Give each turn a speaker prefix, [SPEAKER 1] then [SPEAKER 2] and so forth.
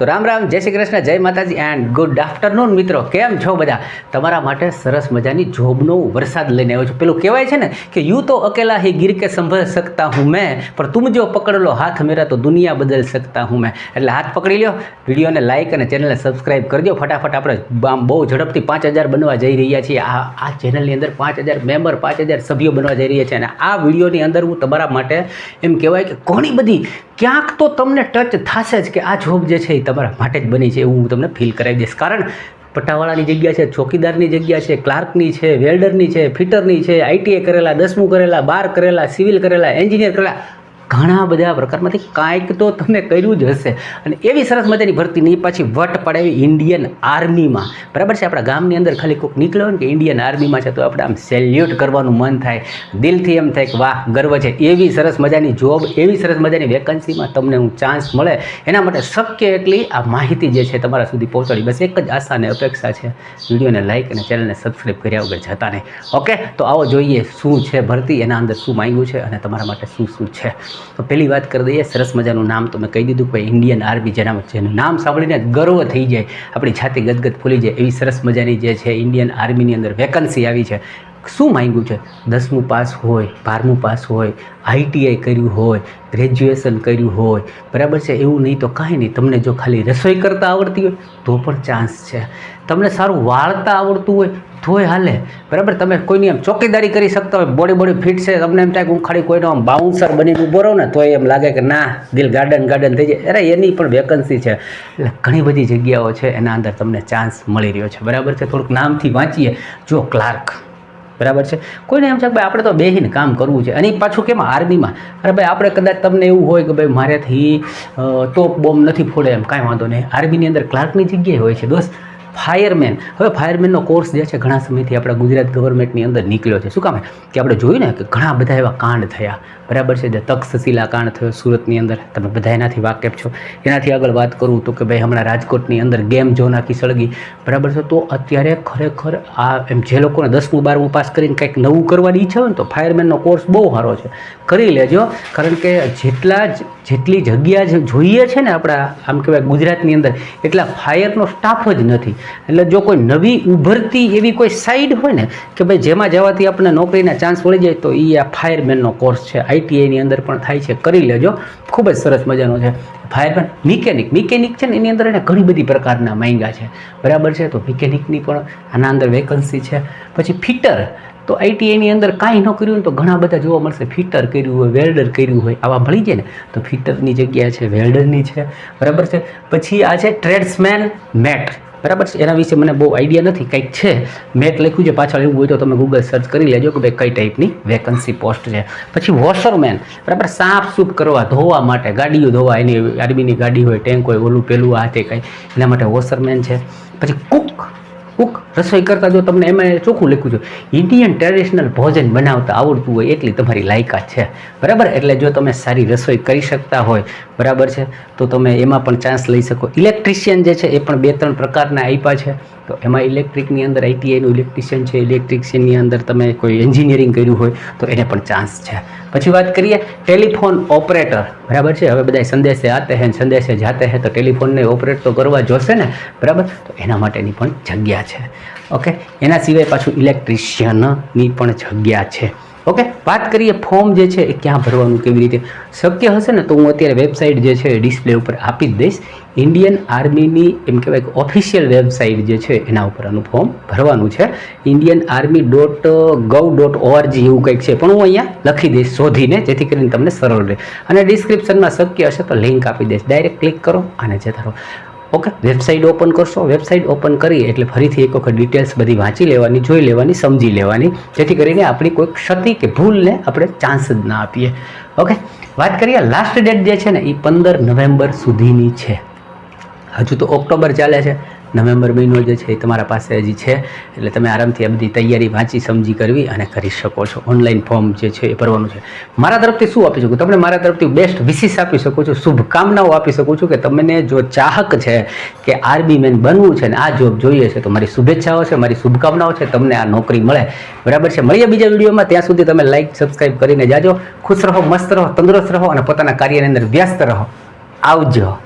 [SPEAKER 1] તો રામ રામ, જય શ્રી કૃષ્ણ, જય માતાજી એન્ડ ગુડ આફ્ટરનૂન મિત્રો. કેમ છો બધા? તમારા માટે સરસ મજાની જોબનો વરસાદ લઈને આવ્યો છું. પેલું કહેવાય છે ને કે યુ તો અકેલા હી, ગીર કે સંભળ શકતા હું મેં, પણ તુમ જો પકડેલો હાથ મેરા, તો દુનિયા બદલ શકતા હું મેં. એટલે હાથ પકડી લ્યો, વિડીયોને લાઇક અને ચેનલને સબસ્ક્રાઇબ કરજો. ફટાફટ આપણે આમ બહુ ઝડપથી પાંચ હજાર બનવા જઈ રહ્યા છીએ. આ આ ચેનલની અંદર પાંચ હજાર મેમ્બર પાંચ હજાર સભ્યો બનવા જઈ રહ્યા છે. અને આ વિડીયોની અંદર હું તમારા માટે એમ કહેવાય કે ઘણી બધી ક્યાંક તો તમને ટચ થશે જ કે આ જોબ જે છે એ તમારા માટે જ બની છે એવું હું તમને ફીલ કરાવી દઈશ. કારણ પટ્ટાવાળાની જગ્યા છે, ચોકીદારની જગ્યા છે, ક્લાર્કની છે, વેલ્ડરની છે, ફિટરની છે આઈટીઆઈ કરેલા, દસમું કરેલા, બાર કરેલા, સિવિલ કરેલા, એન્જિનિયર કરેલા ઘણા બધા પ્રકારમાંથી કાંઈક તો તમે કર્યું જ હશે. અને એવી સરસ મજાની ભરતીની પાછી વટ પડાવી ઇન્ડિયન આર્મીમાં બરાબર છે? આપણા ગામની અંદર ખાલી કોઈક નીકળ્યો ને કે ઇન્ડિયન આર્મીમાં છે, તો આપણે આમ સેલ્યુટ કરવાનું મન થાય. દિલથી એમ થાય કે વાહ, ગર્વ છે. એવી સરસ મજાની જોબ એવી સરસ મજાની વેકન્સીમાં તમને હું ચાન્સ મળે. એના માટે શક્ય એટલી આ માહિતી જે છે તમારા સુધી પહોંચાડી. બસ એક જ આશા અને અપેક્ષા છે. વિડીયોને લાઇક અને ચેનલને સબસ્ક્રાઈબ કર્યા વગર જતા નહીં ઓકે તો આવો જોઈએ શું છે ભરતી, એના અંદર શું માંગ્યું છે અને તમારા માટે શું શું છે? તો પહેલી વાત કરી દઈએ, સરસ મજાનું નામ તો મેં કહી દીધું કે ઇન્ડિયન આર્મી જેના જેનું નામ સાંભળીને ગર્વ થઈ જાય. આપણી જાતે ગદગદ ફૂલી જાય એવી સરસ મજાની જે છે ઇન્ડિયન આર્મીની અંદર વેકન્સી આવી છે. શું માંગ્યું છે? દસમું પાસ હોય, બારમું પાસ હોય આઈટીઆઈ કર્યું હોય ગ્રેજ્યુએશન કર્યું હોય, બરાબર છે? એવું નહીં તો કાંઈ નહીં. તમને જો ખાલી રસોઈ કરતાં આવડતી હોય તો પણ ચાન્સ છે. તમને સારું વાળતા આવડતું હોય તોય હાલે. બરાબર? તમે કોઈની એમ ચોકીદારી કરી શકતા હોય, બોડી બોડી ફિટ છે, તમને એમ થાય કે હું ખાલી કોઈનો આમ બાઉન્સર બની ઊભો રહું ને, તોય એમ લાગે કે ના, દિલ ગાર્ડન ગાર્ડન થઈ જાય. અરે, એની પણ વેકન્સી છે. એટલે ઘણી બધી જગ્યાઓ છે, એના અંદર તમને ચાન્સ મળી રહ્યો છે. બરાબર છે? થોડુંક નામથી વાંચીએ. જો ક્લાર્ક. બરાબર છે? કોઈને એમ છે ભાઈ, આપણે તો બેહીને કામ કરવું છે. અને પાછું કેમ આર્મીમાં? અરે ભાઈ, આપણે કદાચ તમને એવું હોય કે ભાઈ, મારેથી તોપ બોમ્બ નથી ફોડે એમ, કાંઈ વાંધો નહીં. આર્મીની અંદર ક્લાર્કની જગ્યાએ હોય છે. દોસ્ત ફાયરમેન. હવે ફાયરમેનનો કોર્સ જે છે ઘણા સમયથી આપણા ગુજરાત ગવર્મેન્ટની અંદર નીકળ્યો છે. શું કામ કે આપણે જોયું ને કે ઘણા બધા એવા કાંડ થયા. બરાબર છે? જે તક્ષશિલા કાંડ થયો સુરતની અંદર. તમે બધા એનાથી વાકેફ છો. એનાથી આગળ વાત કરું તો કે ભાઈ હમણાં રાજકોટની અંદર ગેમ ઝોન આખી સળગી. બરાબર છે? તો અત્યારે ખરેખર આ એમ જે લોકોને દસમું, બારમું પાસ કરીને કંઈક નવું કરવાની ઈચ્છા હોય ને તો ફાયરમેનનો કોર્સ બહુ સારો છે. કરી લેજો. કારણ કે જેટલા જ, જેટલી જગ્યા જોઈએ છે ને આપણા, આમ કહેવાય ગુજરાતની અંદર, એટલા ફાયરનો સ્ટાફ જ નથી. એટલે જો કોઈ નવી ઉભરતી એવી કોઈ સાઈડ હોય ને કે ભાઈ જેમાં જવાથી આપણને નોકરીના ચાન્સ મળી જાય, તો એ આ ફાયરમેનનો કોર્સ છે. આઈટીઆઈની અંદર પણ થાય છે. કરી લેજો. ખૂબ જ સરસ મજાનો છે. ફાયરમેન મિકેનિક મિકેનિક છે ને એની અંદર એને ઘણી બધી પ્રકારના માંગ્યા છે. બરાબર છે? તો મિકેનિકની પણ આના અંદર વેકન્સી છે. પછી ફિટર તો આઈટીઆઈની અંદર કાંઈ ન કર્યું તો ઘણા બધા જોવા મળશે. ફિટર કર્યું હોય, વેલ્ડર કર્યું હોય, આવા મળી જાય ને, તો ફિટરની જગ્યા છે, વેલ્ડરની છે. બરાબર છે? પછી આ છે ટ્રેડ્સમેન મેટ. બરાબર છે? એના વિશે મને બહુ આઈડિયા નથી, કંઈક છે. મેટ લખ્યું છે, પાછળ એવું હોય તો તમે ગૂગલ સર્ચ કરી લેજો કે ભાઈ કઈ ટાઈપની વેકન્સી પોસ્ટ છે. પછી વોશરમેન બરાબર? સાફ સૂફ કરવા, ધોવા માટે ગાડીઓ ધોવા, એની આર્મીની ગાડી હોય ટેન્ક હોય, ઓલું પેલું, આ તે કંઈ. એના માટે વોશરમેન છે. પછી કુક કુક રસોઈ કરતાં જો તમને એમાં ચોખ્ખું લખ્યું છે. ઇન્ડિયન ટ્રેડિશનલ ભોજન બનાવતા આવડતું હોય એટલી તમારી લાયકાત છે. બરાબર? એટલે જો તમે સારી રસોઈ કરી શકતા હોય, બરાબર છે? તો તમે એમાં પણ ચાન્સ લઈ શકો. ઇલેક્ટ્રિશિયન જે છે એ પણ બે ત્રણ પ્રકારના આપ્યા છે. તો એમાં ઇલેક્ટ્રિકની અંદર આઈટીઆઈનું ઇલેક્ટ્રિશિયન છે ઇલેક્ટ્રિશિયનની અંદર તમે કોઈ એન્જિનિયરિંગ કર્યું હોય તો એને પણ ચાન્સ છે. પછી વાત કરીએ ટેલિફોન ઓપરેટર બરાબર છે? હવે બધા સંદેશે આતે હે સંદેશે જાતે હે, તો ટેલિફોનને ઓપરેટ તો કરવા જોશે ને, બરાબર? તો એના માટેની પણ જગ્યા છે. ઓકે એના સિવાય પાછું ઇલેક્ટ્રિશિયનની પણ જગ્યા છે. ઓકે? વાત કરીએ ફોર્મ જે છે, એ ક્યાં ભરવાનું, કેવી રીતે? શક્ય હશે ને તો હું અત્યારે વેબસાઇટ જે છે ડિસ્પ્લે ઉપર આપી જ દઈશ. ઇન્ડિયન આર્મીની, એમ કહેવાય ઓફિશિયલ વેબસાઇટ જે છે, એના ઉપર આનું ફોર્મ ભરવાનું છે. Indian army dot gov dot O R G એવું કંઈક છે, પણ હું અહીંયા લખી દઈશ, શોધીને, જેથી કરીને તમને સરળ રહે. અને ડિસ્ક્રિપ્શનમાં શક્ય હશે તો લિંક આપી દઈશ. ડાયરેક્ટ ક્લિક કરો અને જતા રહો. ઓકે? વેબસાઇટ ઓપન કરશો, વેબસાઇટ ઓપન કરી એટલે ફરીથી એક વખત ડિટેલ્સ બધી વાંચી લેવાની, જોઈ લેવાની, સમજી લેવાની. જેથી કરીને આપણી કોઈ ક્ષતિ કે ભૂલને આપણે ચાન્સ જ ના આપીએ. ઓકે? વાત કરીએ લાસ્ટ ડેટ જે છે ને એ પંદર નવેમ્બર સુધીની છે. હજુ તો ઓક્ટોબર ચાલે છે. નવેમ્બર મહિનો જે છે એ તમારા પાસે હજી છે. એટલે તમે આરામથી આ બધી તૈયારી વાંચી, સમજી, કરવી અને કરી શકો છો. ઓનલાઈન ફોર્મ જે છે એ ભરવાનું છે. મારા તરફથી શું આપી શકું? તમને મારા તરફથી બેસ્ટ વિશેષ આપી શકું છું. શુભકામનાઓ આપી શકું છું કે તમને જો ચાહક છે કે આર્મી મેન બનવું છે ને આ જોબ જોઈએ છે, તો મારી શુભેચ્છાઓ છે, મારી શુભકામનાઓ છે, તમને આ નોકરી મળે. બરાબર છે? મળીએ બીજા વિડીયોમાં. ત્યાં સુધી તમે લાઈક સબસ્ક્રાઈબ કરીને જાજો. ખુશ રહો, મસ્ત રહો, તંદુરસ્ત રહો અને પોતાના કાર્યની અંદર વ્યસ્ત રહો. આવજો.